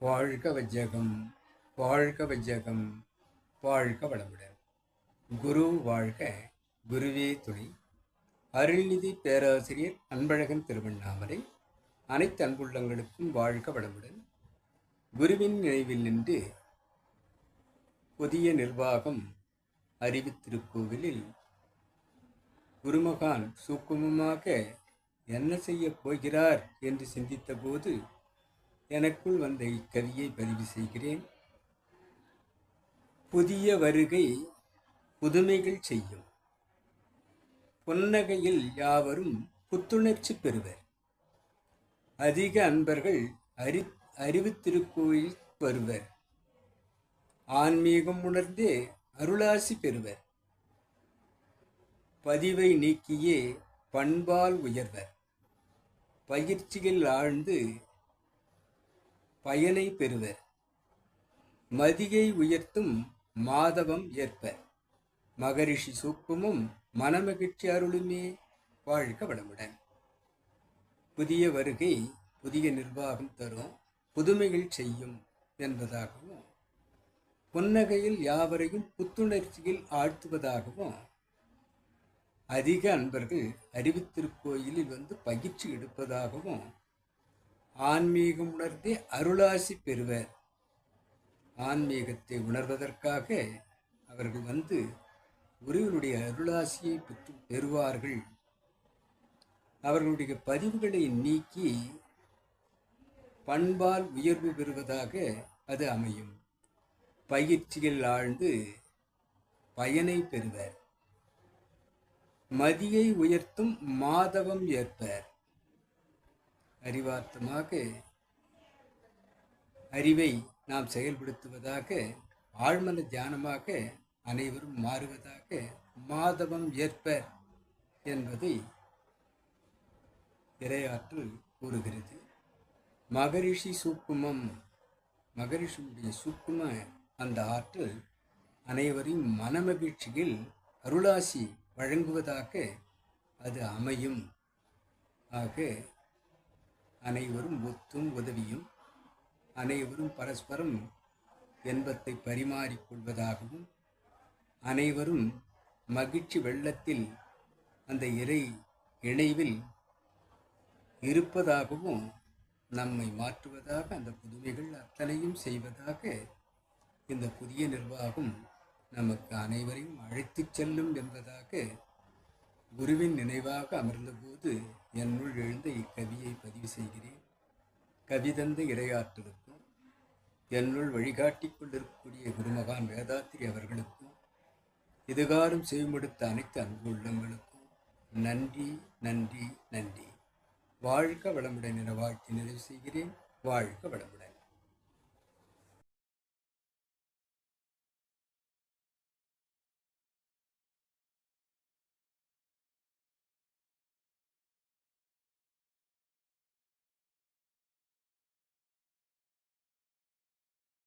வாழ்க வஜ்ஜகம் வாழ்க வஜ்ஜகம் வாழ்க வளமுடன். குரு வாழ்க குருவே துணை. அருள்நிதி பேராசிரியர் அன்பழகன் திருவண்ணாமலை அனைத்து அன்புள்ளங்களுக்கும் வாழ்க வளமுடன். குருவின் நினைவில் நின்று புதிய நிர்வாகம் அறிவித்திருக்கோவிலில் குருமகான் சூக்குமமாக என்ன செய்யப் போகிறார் என்று சிந்தித்தபோது எனக்குள் வந்த இக்கவியை பதிவு செய்கிறேன். புதிய வருகை புதுமைகள் செய்யும். புன்னகையில் யாவரும் புத்துணர்ச்சி பெறுவர். அதிக அன்பர்கள் அறி அறிவு திருக்கோயில் வருவர். ஆன்மீகம் உணர்ந்தே அருளாசி பெறுவர். பதிவை நீக்கியே பண்பால் உயர்வர். பயிற்சியில் ஆழ்ந்து பயனை பெறுவர். மதியை உயர்த்தும் மாதவம் ஏற்பர் மகரிஷி சூப்பமும் மனமகிழ்ச்சி அருளுமே. வாழ்க வளமுடன். புதிய வருகை புதிய நிர்வாகம் தரும். புதுமைகள் செய்யும் என்பதாகவும் புன்னகையில் யாவரையும் புத்துணர்ச்சியில் ஆழ்த்துவதாகவும் அதிக அன்பர்கள் அறிவித்திருக்கோயிலில் வந்து பயிற்சி எடுப்பதாகவும் ஆன்மீகம் உணர்ந்தே அருளாசி பெறுவர். ஆன்மீகத்தை உணர்வதற்காக அவர்கள் வந்து குருவினுடைய அருளாசியை பெற்று பெறுவார்கள். அவர்களுடைய பதிவுகளை நீக்கி பண்பால் உயர்வு பெறுவதாக அது அமையும். பயிற்சியில் ஆழ்ந்து பயனை பெறுவர். மதியை உயர்த்தும் மாதவம் ஏற்பர். அறிவார்த்தமாக அறிவை நாம் செயல்படுத்துவதாக ஆழ்மன தியானமாக அனைவரும் மாறுவதாக மாதவம் ஏற்பர் என்பதை இரையாற்றல் கூறுகிறது. மகரிஷி சூக்குமம் மகரிஷியுடைய சூக்கும அந்த ஆற்றல் அனைவரையும் மனமகிழ்ச்சியில் அருளாசி வழங்குவதாக அது அமையும். ஆக அனைவரும் ஒத்தும் உதவியும் அனைவரும் பரஸ்பரம் என்பத்தை பரிமாறிக்கொள்வதாகவும் அனைவரும் மகிழ்ச்சி வெள்ளத்தில் அந்த இறை இணைவில் இருப்பதாகவும் நம்மை மாற்றுவதாக அந்த புதுமைகள் அத்தனையும் செய்வதாக இந்த புதிய நிர்வாகம் நமக்கு அனைவரையும் அழைத்துச் செல்லும் என்பதாக குருவின் நினைவாக அமர்ந்தபோது என்னுள் எழுந்த இக்கவியை பதிவு செய்கிறேன். கவிதந்த இரையாற்றலுக்கும் என்னுள் வழிகாட்டிக் கொண்டிருக்கக்கூடிய குருமகான் வேதாத்திரி அவர்களுக்கும் இதுகாரும் செய்மடுத்த அனைத்து அன்பு உள்ளங்களுக்கும் நன்றி நன்றி நன்றி. வாழ்க வளமுடன் என வாழ்த்தி நிறைவு செய்கிறேன். வாழ்க வளமுடன்.